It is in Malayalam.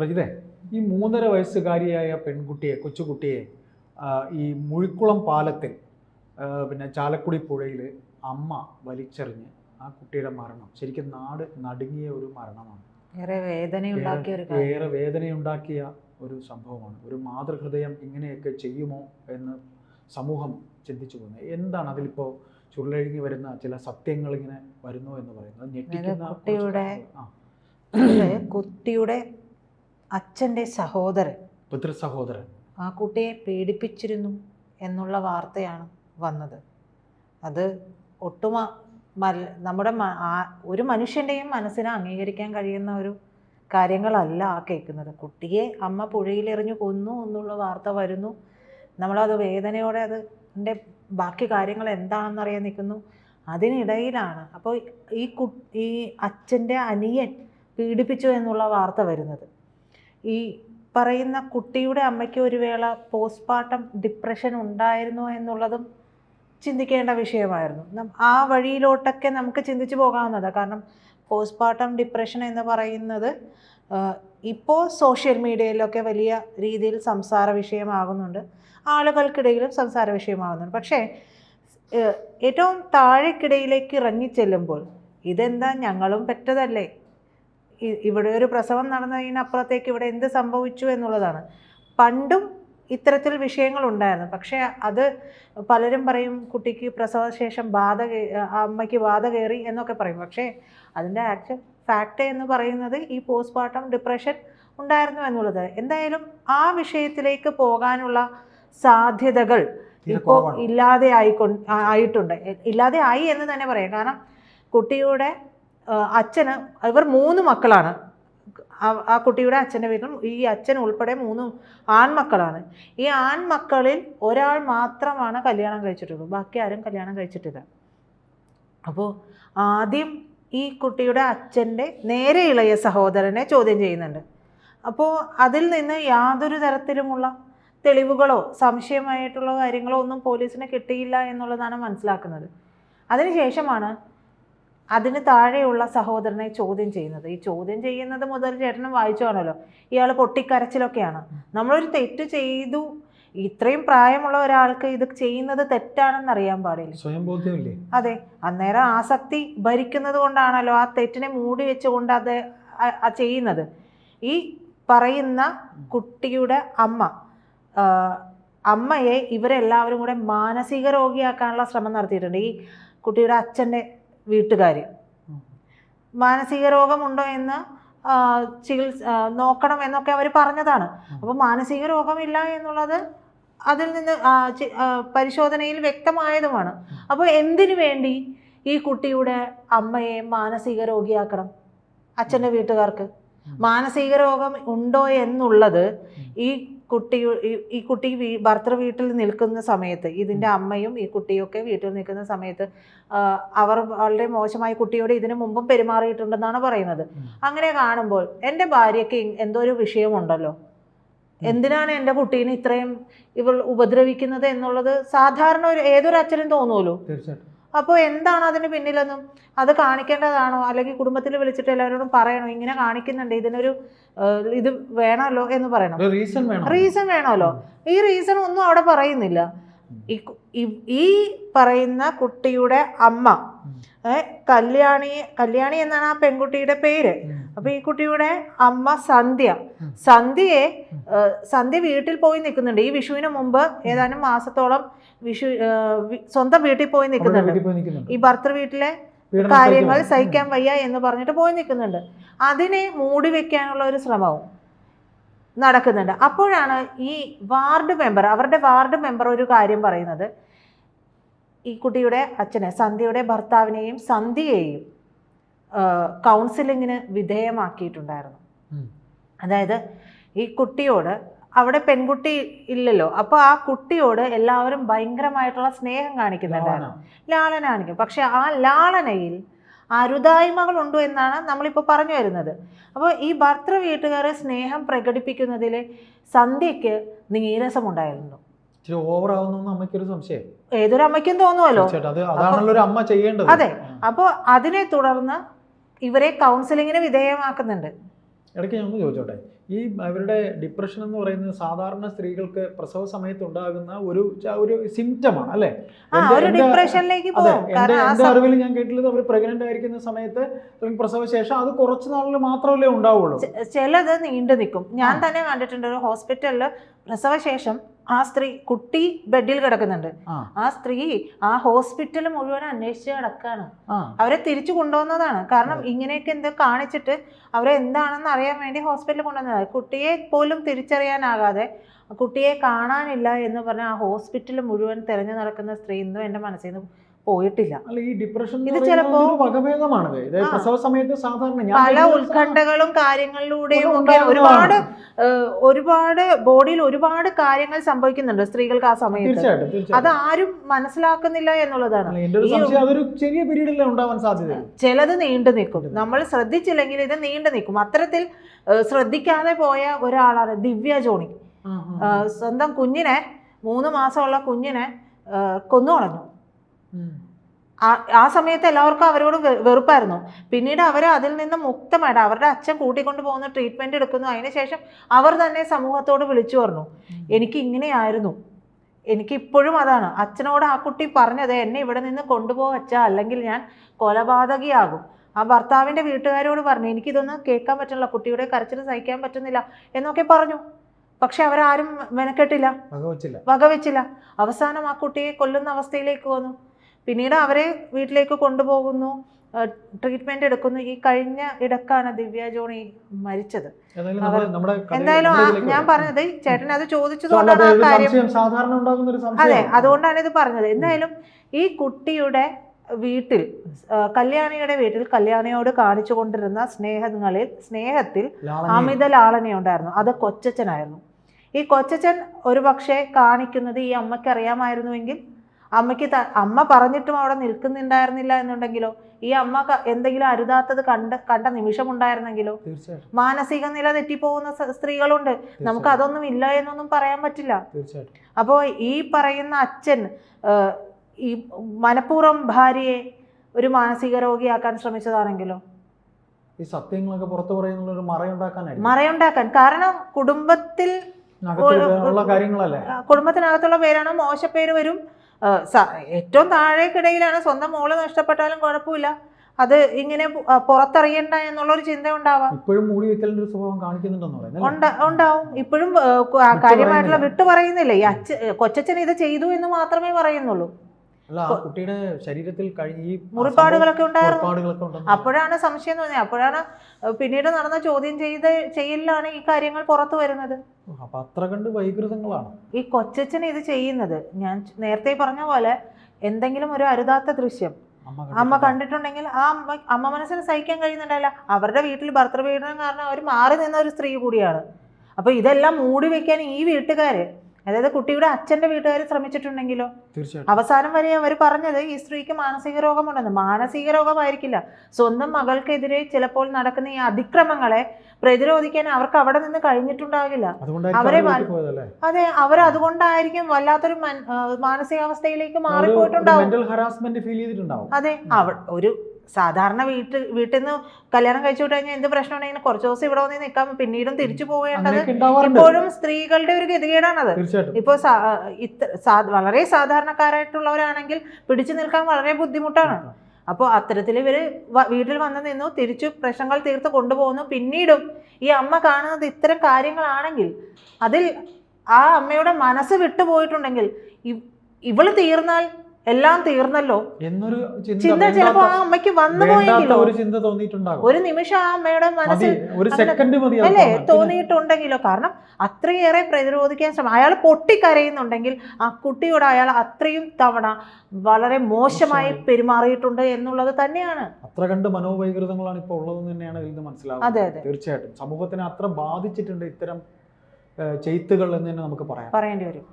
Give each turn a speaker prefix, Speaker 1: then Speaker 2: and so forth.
Speaker 1: പ്രജിതേ ഈ മൂന്നര വയസ്സുകാരിയായ പെൺകുട്ടിയെ കൊച്ചുകുട്ടിയെ ഈ മുഴിക്കുളം പാലത്തിൽ പിന്നെ ചാലക്കുടി പുഴയിൽ അമ്മ വലിച്ചെറിഞ്ഞ് ആ കുട്ടിയുടെ മരണം ശരിക്കും നാട് നടുങ്ങിയ ഒരു മരണമാണ്.
Speaker 2: ഏറെ വേദനയുണ്ടാക്കിയ ഒരു
Speaker 1: ഏറെ- വേദനയുണ്ടാക്കിയ ഒരു സംഭവമാണ്. ഒരു മാതൃഹൃദയം ഇങ്ങനെയൊക്കെ ചെയ്യുമോ എന്ന് സമൂഹം ചിന്തിച്ചു പോകുന്നത്. എന്താണ് അതിലിപ്പോൾ ചുരുളഴുകി വരുന്ന ചില സത്യങ്ങൾ ഇങ്ങനെ വരുന്നു എന്ന് പറയുന്നത്? ഞെട്ടിക്കുന്ന.
Speaker 2: കുട്ടിയുടെ അച്ഛന്റെ സഹോദരൻ.
Speaker 1: പിതൃ സഹോദരൻ.
Speaker 2: ആ കുട്ടിയെ പീഡിപ്പിച്ചിരുന്നു എന്നുള്ള വാർത്തയാണ് വന്നത്. അത് ഒട്ടുമ നമ്മുടെ ഒരു മനുഷ്യന്റെയും മനസ്സിനെ അംഗീകരിക്കാൻ കഴിയുന്ന ഒരു കാര്യങ്ങളല്ല ആ കേൾക്കുന്നത്. കുട്ടിയെ അമ്മ പുഴയിലെറിഞ്ഞു കൊന്നു എന്നുള്ള വാർത്ത വരുന്നു. നമ്മളത് വേദനയോടെ അത് അതിന്റെ ബാക്കി കാര്യങ്ങൾ എന്താണെന്നറിയാൻ നിൽക്കുന്നു. അതിനിടയിലാണ് അപ്പോൾ ഈ കു ഈ അച്ഛന്റെ അനിയൻ പീഡിപ്പിച്ചു എന്നുള്ള വാർത്ത വരുന്നത്. ഈ പറയുന്ന കുട്ടിയുടെ അമ്മയ്ക്ക് ഒരു വേള പോസ്റ്റ്മോർട്ടം ഡിപ്രഷൻ ഉണ്ടായിരുന്നു എന്നുള്ളതും ചിന്തിക്കേണ്ട വിഷയമായിരുന്നു. ആ വഴിയിലോട്ടൊക്കെ നമുക്ക് ചിന്തിച്ചു പോകാവുന്നതാണ് കാരണം പോസ്റ്റ്മോർട്ടം ഡിപ്രഷൻ എന്ന് പറയുന്നത് ഇപ്പോൾ സോഷ്യൽ മീഡിയയിലൊക്കെ വലിയ രീതിയിൽ സംസാര വിഷയമാകുന്നുണ്ട്. ആളുകൾക്കിടയിലും സംസാര വിഷയമാകുന്നുണ്ട്. പക്ഷേ ഏറ്റവും താഴേക്കിടയിലേക്ക് ഇറങ്ങിച്ചെല്ലുമ്പോൾ ഇതെന്താ ഞങ്ങളും പെറ്റതല്ലേ? ഇവിടെ ഒരു പ്രസവം നടന്നതിനപ്പുറത്തേക്ക് ഇവിടെ എന്ത് സംഭവിച്ചു എന്നുള്ളതാണ്. പണ്ടും ഇത്തരത്തിൽ വിഷയങ്ങളുണ്ടായിരുന്നു. പക്ഷേ അത് പലരും പറയും കുട്ടിക്ക് പ്രസവശേഷം ബാധ അമ്മയ്ക്ക് ബാധ കയറി എന്നൊക്കെ പറയും. പക്ഷേ അതിന്റെ ആക്ച്വൽ ഫാക്റ്റ് എന്ന് പറയുന്നത് ഈ പോസ്റ്റ്മോർട്ടം ഡിപ്രഷൻ ഉണ്ടായിരുന്നു എന്നുള്ളത്. എന്തായാലും ആ വിഷയത്തിലേക്ക് പോകാനുള്ള സാധ്യതകൾ ഇപ്പോൾ ഇല്ലാതെ ആയിക്കൊ ആയിട്ടുണ്ട്. ഇല്ലാതെ ആയി എന്ന് തന്നെ പറയാം. കാരണം കുട്ടിയുടെ അച്ഛന് ഇവർ മൂന്ന് മക്കളാണ്. ആ- കുട്ടിയുടെ അച്ഛന്റെ വീട്ടിൽ ഈ അച്ഛൻ ഉൾപ്പെടെ മൂന്ന് ആൺമക്കളാണ്. ഈ ആൺമക്കളിൽ ഒരാൾ മാത്രമാണ് കല്യാണം കഴിച്ചിട്ടുള്ളൂ. ബാക്കി ആരും കല്യാണം കഴിച്ചിട്ടില്ല. അപ്പോൾ ആദ്യം ഈ കുട്ടിയുടെ അച്ഛന്റെ നേരെ ഇളയ സഹോദരനെ ചോദ്യം ചെയ്യുന്നുണ്ട്. അപ്പോൾ അതിൽ നിന്ന് യാതൊരു തരത്തിലുമുള്ള തെളിവുകളോ സംശയമായിട്ടുള്ള കാര്യങ്ങളോ ഒന്നും പോലീസിന് കിട്ടിയില്ല എന്നുള്ളതാണ് മനസ്സിലാക്കുന്നത്. അതിനുശേഷമാണ് അതിന് താഴെയുള്ള സഹോദരനെ ചോദ്യം ചെയ്യുന്നത്. ഈ ചോദ്യം ചെയ്യുന്നത് മുതൽ ചേട്ടനും വായിച്ചു കാണുമല്ലോ ഇയാൾ പൊട്ടിക്കരച്ചിലൊക്കെയാണ്. നമ്മളൊരു തെറ്റ് ചെയ്തു. ഇത്രയും പ്രായമുള്ള ഒരാൾക്ക് ഇത് ചെയ്യുന്നത് തെറ്റാണെന്ന് അറിയാൻ പാടില്ല അതെ. അന്നേരം ആസക്തി ഭരിക്കുന്നത് കൊണ്ടാണല്ലോ ആ തെറ്റിനെ മൂടി വെച്ചുകൊണ്ട് അത് ചെയ്യുന്നത്. ഈ പറയുന്ന കുട്ടിയുടെ അമ്മ അമ്മയെ ഇവരെല്ലാവരും കൂടെ മാനസിക രോഗിയാക്കാനുള്ള ശ്രമം നടത്തിയിട്ടുണ്ട്. ഈ കുട്ടിയുടെ അച്ഛന്റെ വീട്ടുകാർ മാനസിക രോഗമുണ്ടോ എന്ന് ചികിത്സ നോക്കണം എന്നൊക്കെ അവർ പറഞ്ഞതാണ്. അപ്പോൾ മാനസിക രോഗമില്ല എന്നുള്ളത് അതിൽ നിന്ന് പരിശോധനയിൽ വ്യക്തമായതുമാണ്. അപ്പോൾ എന്തിനു വേണ്ടി ഈ കുട്ടിയുടെ അമ്മയെ മാനസിക രോഗിയാക്കണം അച്ഛന്റെ വീട്ടുകാർക്ക്? മാനസിക രോഗം ഉണ്ടോ എന്നുള്ളത് ഈ കുട്ടി ഈ- കുട്ടി ഭർത്തൃ വീട്ടിൽ നിൽക്കുന്ന സമയത്ത് ഇതിന്റെ അമ്മയും ഈ കുട്ടിയൊക്കെ വീട്ടിൽ നിൽക്കുന്ന സമയത്ത് അവർ വളരെ മോശമായി കുട്ടിയോട് ഇതിനു മുമ്പും പെരുമാറിയിട്ടുണ്ടെന്നാണ് പറയുന്നത്. അങ്ങനെ കാണുമ്പോൾ എന്റെ ഭാര്യയ്ക്ക് എന്തോ ഒരു വിഷയമുണ്ടല്ലോ? എന്തിനാണ് എന്റെ കുട്ടീനെ ഇത്രയും ഇവൾ ഉപദ്രവിക്കുന്നത് എന്നുള്ളത് സാധാരണ ഒരു ഏതൊരു അച്ഛനും തോന്നുമല്ലോ
Speaker 1: തീർച്ചയായിട്ടും.
Speaker 2: അപ്പോൾ എന്താണ് അതിന് പിന്നിലെന്നും? അത് കാണിക്കേണ്ടതാണോ? അല്ലെങ്കിൽ കുടുംബത്തിൽ വിളിച്ചിട്ട് എല്ലാവരോടും പറയണോ? ഇങ്ങനെ കാണിക്കുന്നുണ്ട്. ഇതിനൊരു ഇത് വേണമല്ലോ എന്ന് പറയണം.
Speaker 1: റീസൺ വേണം
Speaker 2: റീസൺ വേണമല്ലോ. ഈ റീസൺ ഒന്നും അവിടെ പറയുന്നില്ല. ഈ പറയുന്ന കുട്ടിയുടെ അമ്മ കല്യാണി കല്യാണി എന്നാണ് ആ പെൺകുട്ടിയുടെ പേര്.
Speaker 1: ഉം.
Speaker 2: അപ്പൊ ഈ കുട്ടിയുടെ അമ്മ സന്ധ്യ. സന്ധ്യയെ സന്ധ്യ വീട്ടിൽ പോയി നിൽക്കുന്നുണ്ട്. ഈ വിഷുവിന് മുമ്പ് ഏതാനും മാസത്തോളം വിഷു സ്വന്തം വീട്ടിൽ പോയി നിൽക്കുന്നുണ്ട്. ഈ ഭർത്തൃ വീട്ടിലെ കാര്യങ്ങൾ. സഹിക്കാൻ വയ്യ എന്ന് പറഞ്ഞിട്ട് പോയി നിൽക്കുന്നുണ്ട്. അതിനെ മൂടി വെക്കാനുള്ള ഒരു ശ്രമവും നടക്കുന്നുണ്ട്. അപ്പോഴാണ് ഈ വാർഡ് മെമ്പർ അവരുടെ വാർഡ് മെമ്പർ ഒരു കാര്യം പറയുന്നത്. ഈ കുട്ടിയുടെ അച്ഛനെ സന്ധ്യയുടെ ഭർത്താവിനെയും സന്ധ്യയെയും കൗൺസിലിങ്ങിന് വിധേയമാക്കിയിട്ടുണ്ടായിരുന്നു. അതായത് ഈ കുട്ടിയോട് അവിടെ പെൺകുട്ടി ഇല്ലല്ലോ അപ്പൊ ആ കുട്ടിയോട് എല്ലാവരും ഭയങ്കരമായിട്ടുള്ള സ്നേഹം കാണിക്കുന്നുണ്ടായിരുന്നു.
Speaker 1: ലാളന.
Speaker 2: ലാളന കാണിക്കും. പക്ഷെ ആ ലാളനയിൽ അരുതായ്മകളുണ്ടോ എന്നാണ് നമ്മളിപ്പോൾ പറഞ്ഞു വരുന്നത്. അപ്പോൾ ഈ ഭർത്തൃ വീട്ടുകാരെ സ്നേഹം പ്രകടിപ്പിക്കുന്നതിൽ സന്ധ്യയ്ക്ക് നീരസമുണ്ടായിരുന്നു.
Speaker 1: അമ്മയ്ക്കൊരു സംശയം.
Speaker 2: ഏതൊരു അമ്മയ്ക്കും തോന്നുമല്ലോ
Speaker 1: അതാണല്ലോ ഒരു അമ്മ ചെയ്യേണ്ടത്.
Speaker 2: അതെ. അപ്പോൾ അതിനെ തുടർന്ന് ഇവരെ കൗൺസിലിങ്ങിന് വിധേയമാക്കുന്നുണ്ട്.
Speaker 1: ഇടയ്ക്ക് ഞാൻ ഒന്ന് ചോദിച്ചോട്ടെ? ഈ അവരുടെ ഡിപ്രഷൻ എന്ന് പറയുന്നത് സാധാരണ സ്ത്രീകൾക്ക് പ്രസവ സമയത്ത് ഉണ്ടാകുന്ന ഒരു ഒരു സിംറ്റമാണ് അല്ലേ?
Speaker 2: ഡിപ്രഷനിലേക്ക്
Speaker 1: എന്റെ അറിവിൽ ഞാൻ കേട്ടിട്ടുള്ളത് അവർ പ്രഗ്നന്റ് ആയിരിക്കുന്ന സമയത്ത് അല്ലെങ്കിൽ പ്രസവ ശേഷം അത് കുറച്ച് നാളിൽ മാത്രമല്ലേ ഉണ്ടാവുള്ളൂ.
Speaker 2: ചിലത് നീണ്ടു നിൽക്കും. ഞാൻ തന്നെ കണ്ടിട്ടുണ്ട് ഒരു ഹോസ്പിറ്റലിൽ പ്രസവശേഷം ആ സ്ത്രീ കുട്ടി ബെഡിൽ കിടക്കുന്നുണ്ട്.
Speaker 1: ആ.
Speaker 2: സ്ത്രീ ആ ഹോസ്പിറ്റൽ മുഴുവൻ അന്വേഷിച്ച് കിടക്കാണ്. അവരെ തിരിച്ചു കൊണ്ടുവന്നതാണ്. കാരണം ഇങ്ങനെയൊക്കെ എന്തോ കാണിച്ചിട്ട് അവരെ എന്താണെന്ന് അറിയാൻ വേണ്ടി ഹോസ്പിറ്റലിൽ കൊണ്ടുവന്നതാണ്. കുട്ടിയെ പോലും തിരിച്ചറിയാനാകാതെ കുട്ടിയെ കാണാനില്ല എന്ന് പറഞ്ഞ ആ ഹോസ്പിറ്റൽ മുഴുവൻ തിരഞ്ഞു നടക്കുന്ന സ്ത്രീ ഇന്നും എന്റെ മനസ്സിൽ നിന്ന് പോയിട്ടില്ല.
Speaker 1: അല്ല ഈ ഡിപ്രഷൻ
Speaker 2: ഇത് ചിലപ്പോ-
Speaker 1: പ്രസവ സമയത്ത് സാധാരണ
Speaker 2: പല ഉത്കണ്ഠകളും കാര്യങ്ങളിലൂടെയും
Speaker 1: ഒക്കെ
Speaker 2: ഒരുപാട് ഒരുപാട് ബോഡിയിൽ ഒരുപാട് കാര്യങ്ങൾ സംഭവിക്കുന്നുണ്ട് സ്ത്രീകൾക്ക് ആ സമയത്ത്. അത് ആരും മനസ്സിലാക്കുന്നില്ല എന്നുള്ളതാണ്.
Speaker 1: ചെറിയ ഉണ്ടാവാൻ സാധ്യത
Speaker 2: ചിലത് നീണ്ടു നിൽക്കും. നമ്മൾ ശ്രദ്ധിച്ചില്ലെങ്കിൽ ഇത് നീണ്ടു നിൽക്കും. അത്തരത്തിൽ ശ്രദ്ധിക്കാതെ പോയ ഒരാളാണ് ദിവ്യ ജോണി. സ്വന്തം കുഞ്ഞിനെ മൂന്ന് മാസമുള്ള കുഞ്ഞിനെ കൊന്നു കളഞ്ഞു ആ സമയത്ത് എല്ലാവർക്കും അവരോട് വെറുപ്പായിരുന്നു. പിന്നീട് അവർ അതിൽ നിന്ന് മുക്തമായിട്ട് അവരുടെ അച്ഛൻ കൂട്ടിക്കൊണ്ട് പോകുന്ന ട്രീറ്റ്മെന്റ് എടുക്കുന്നു. അതിനുശേഷം അവർ തന്നെ സമൂഹത്തോട് വിളിച്ചു പറഞ്ഞു എനിക്ക് ഇങ്ങനെയായിരുന്നു. എനിക്ക് ഇപ്പോഴും അതാണ്. അച്ഛനോട് ആ കുട്ടി പറഞ്ഞത് എന്നെ ഇവിടെ നിന്ന് കൊണ്ടുപോവച്ച അല്ലെങ്കിൽ ഞാൻ കൊലപാതകിയാകും. ആ ഭർത്താവിന്റെ വീട്ടുകാരോട് പറഞ്ഞു എനിക്കിതൊന്നും കേൾക്കാൻ പറ്റുന്നില്ല. കുട്ടിയുടെ കരച്ചിൽ സഹിക്കാൻ പറ്റുന്നില്ല. എന്നൊക്കെ പറഞ്ഞു. പക്ഷെ അവരാരും മെനക്കെട്ടില്ല.
Speaker 1: വകവെച്ചില്ല.
Speaker 2: അവസാനം ആ കുട്ടിയെ കൊല്ലുന്ന അവസ്ഥയിലേക്ക് വന്നു. പിന്നീട് അവരെ വീട്ടിലേക്ക് കൊണ്ടുപോകുന്നു. ട്രീറ്റ്മെന്റ് എടുക്കുന്നു. ഈ കഴിഞ്ഞ ഇടക്കാണ് ദിവ്യ ജോണി മരിച്ചത്. എന്തായാലും ഞാൻ. പറഞ്ഞത് ചേട്ടൻ അത് ചോദിച്ചതുകൊണ്ടാണ് ആ കാര്യം. അതെ അതുകൊണ്ടാണ് ഇത് പറഞ്ഞത്. എന്തായാലും ഈ കുട്ടിയുടെ വീട്ടിൽ കല്യാണിയുടെ വീട്ടിൽ കല്യാണിയോട് കാണിച്ചു കൊണ്ടിരുന്ന സ്നേഹങ്ങളിൽ സ്നേഹത്തിൽ അമിത ലാളനയുണ്ടായിരുന്നു അത് കൊച്ചച്ഛനായിരുന്നു. ഈ കൊച്ചച്ഛൻ ഒരു പക്ഷേ കാണിക്കുന്നത് ഈ അമ്മയ്ക്ക് അറിയാമായിരുന്നുവെങ്കിൽ അമ്മയ്ക്ക് ത- അമ്മ പറഞ്ഞിട്ടും അവിടെ നിൽക്കുന്നുണ്ടായിരുന്നില്ല എന്നുണ്ടെങ്കിലോ? ഈ അമ്മ എന്തെങ്കിലും അരുതാത്തത് കണ്ട കണ്ട നിമിഷമുണ്ടായിരുന്നെങ്കിലോ?
Speaker 1: ഉണ്ടായിരുന്നെങ്കിലോ
Speaker 2: മാനസിക നില തെറ്റിപ്പോകുന്ന സ്ത്രീകളുണ്ട്. നമുക്ക് അതൊന്നും ഇല്ല എന്നൊന്നും പറയാൻ പറ്റില്ല.
Speaker 1: അപ്പോ
Speaker 2: അപ്പോൾ ഈ പറയുന്ന അച്ഛൻ ഈ മനഃപൂർവം ഭാര്യയെ ഒരു മാനസിക രോഗിയാക്കാൻ ശ്രമിച്ചതാണെങ്കിലോ?
Speaker 1: ഈ സത്യങ്ങളൊക്കെ പുറത്തു പറയുന്നുള്ള ഒരു മറയുണ്ടാക്കാനായിരിക്കും.
Speaker 2: മറയുണ്ടാക്കാൻ. കാരണം കുടുംബത്തിൽ കുടുംബത്തിനകത്തുള്ള പേരാണ്? മോശപ്പേര് വരും. ഏറ്റവും താഴേക്കിടയിലാണ് സ്വന്തം മോൾ നഷ്ടപ്പെട്ടാലും കുഴപ്പമില്ല. അത് ഇങ്ങനെ പുറത്തറിയണ്ട എന്നുള്ളൊരു ചിന്ത ഉണ്ടാവാം.
Speaker 1: ഇപ്പോഴും മൂടി വെക്കലിന്റെ ഒരു സ്വഭാവം കാണിക്കുന്നുണ്ടെന്ന്?
Speaker 2: ഉണ്ടാവും. ഇപ്പോഴും കാര്യമായിട്ടുള്ള വിട്ടു പറയുന്നില്ല. ഈ അച്ഛ കൊച്ചച്ഛൻ ഇത് ചെയ്തു എന്ന് മാത്രമേ പറയുന്നുള്ളൂ.
Speaker 1: കുട്ടിയുടെ ശരീരത്തിൽ ഈ
Speaker 2: മുറിപ്പാടുകളൊക്കെ ഉണ്ടായിരുന്നു. അപ്പോഴാണ് സംശയം തോന്നിയത്. അപ്പോഴാണ് പിന്നീട് നടന്ന ചോദ്യം ചെയ്ത് ചെയ്യലിലാണ് ഈ കാര്യങ്ങൾ പുറത്തു വരുന്നത്.
Speaker 1: അത്ര കണ്ട് വൈകൃതങ്ങളാണ്.
Speaker 2: ഈ കൊച്ചച്ഛൻ ഇത് ചെയ്യുന്നത്. ഞാൻ നേരത്തെ പറഞ്ഞ പോലെ എന്തെങ്കിലും ഒരു അരുതാത്ത ദൃശ്യം.
Speaker 1: അമ്മ
Speaker 2: അമ്മ കണ്ടിട്ടുണ്ടെങ്കിൽ ആ അമ്മ അമ്മ മനസ്സിന് സഹിക്കാൻ കഴിയുന്നുണ്ടല്ല. അവരുടെ വീട്ടിൽ ഭർത്തൃപീഡനം കാരണം അവർ മാറി നിന്ന ഒരു സ്ത്രീ കൂടിയാണ്. അപ്പോൾ ഇതെല്ലാം മൂടി വെക്കാൻ ഈ വീട്ടുകാര് അതായത് കുട്ടിയുടെ അച്ഛന്റെ വീട്ടുകാർ ശ്രമിച്ചിട്ടുണ്ടെങ്കിലോ? അവസാനം വരെ അവർ പറഞ്ഞത് ഈ സ്ത്രീക്ക് മാനസിക രോഗമുണ്ടെന്ന്. മാനസിക രോഗമായിരിക്കില്ല. സ്വന്തം മകൾക്കെതിരെ ചിലപ്പോൾ നടക്കുന്ന ഈ അതിക്രമങ്ങളെ പ്രതിരോധിക്കാൻ അവർക്ക് അവിടെ നിന്ന് കഴിഞ്ഞിട്ടുണ്ടാകില്ല. അവരെ അതെ അവർ അതുകൊണ്ടായിരിക്കും വല്ലാത്തൊരു മാനസികാവസ്ഥയിലേക്ക് മാറിപ്പോയിട്ടുണ്ടാവും. അതെ ഒരു സാധാരണ വീട്ടിൽ വീട്ടിൽ നിന്ന് കല്യാണം കഴിച്ചു വിട്ട് കഴിഞ്ഞാൽ എന്ത് പ്രശ്നം ഉണ്ടെങ്കിലും കുറച്ച് ദിവസം ഇവിടെ വന്ന് നിൽക്കാം. പിന്നീടും തിരിച്ചു പോവേണ്ടത്
Speaker 1: അങ്ങനെയൊക്കെ
Speaker 2: ഇപ്പോഴും സ്ത്രീകളുടെ ഒരു ഗതികേടാണത്. ഇപ്പോൾ വളരെ സാധാരണക്കാരായിട്ടുള്ളവരാണെങ്കിൽ പിടിച്ചു നിൽക്കാൻ വളരെ ബുദ്ധിമുട്ടാണ്. അപ്പോൾ അത്തരത്തിൽ ഇവർ വീട്ടിൽ വന്ന് നിന്നു തിരിച്ചു പ്രശ്നങ്ങൾ തീർത്ത് കൊണ്ടുപോകുന്നു. പിന്നീടും ഈ അമ്മ കാണുന്നത് ഇത്തരം കാര്യങ്ങളാണെങ്കിൽ അതിൽ ആ അമ്മയുടെ മനസ്സ് വിട്ടുപോയിട്ടുണ്ടെങ്കിൽ ഇവൾ തീർന്നാൽ എല്ലാം തീർന്നല്ലോ.
Speaker 1: എന്നൊരു ചിന്ത
Speaker 2: ചിലപ്പോ ആ അമ്മയ്ക്ക് വന്നു പോയെങ്കിലോ?
Speaker 1: ഒരു ചിന്ത തോന്നിയിട്ടുണ്ടാകും.
Speaker 2: ഒരു നിമിഷം ആ അമ്മയുടെ മനസ്സിൽ
Speaker 1: ഒരു സെക്കൻഡ് മതി
Speaker 2: അല്ലേ. തോന്നിയിട്ടുണ്ടെങ്കിലോ? കാരണം അത്രയേറെ പ്രതിരോധിക്കാൻ ശ്രമം. അയാൾ പൊട്ടിക്കരയുന്നുണ്ടെങ്കിൽ ആ കുട്ടിയോട് അയാൾ അത്രയും തവണ വളരെ മോശമായി. പെരുമാറിയിട്ടുണ്ട് എന്നുള്ളത് തന്നെയാണ്.
Speaker 1: അത്ര കണ്ട് മനോവൈകൃതങ്ങളാണ് ഇപ്പോൾ ഉള്ളതെന്ന് തന്നെയാണ് ഇതിൽ നിന്ന് മനസ്സിലാവുന്നത്. തീർച്ചയായിട്ടും. സമൂഹത്തിനെ അത്ര ബാധിച്ചിട്ടുണ്ട് ഇത്തരം ചെയ്ത്തുകൾ എന്ന് തന്നെ നമുക്ക് പറയാം.
Speaker 2: പറയേണ്ടി വരും.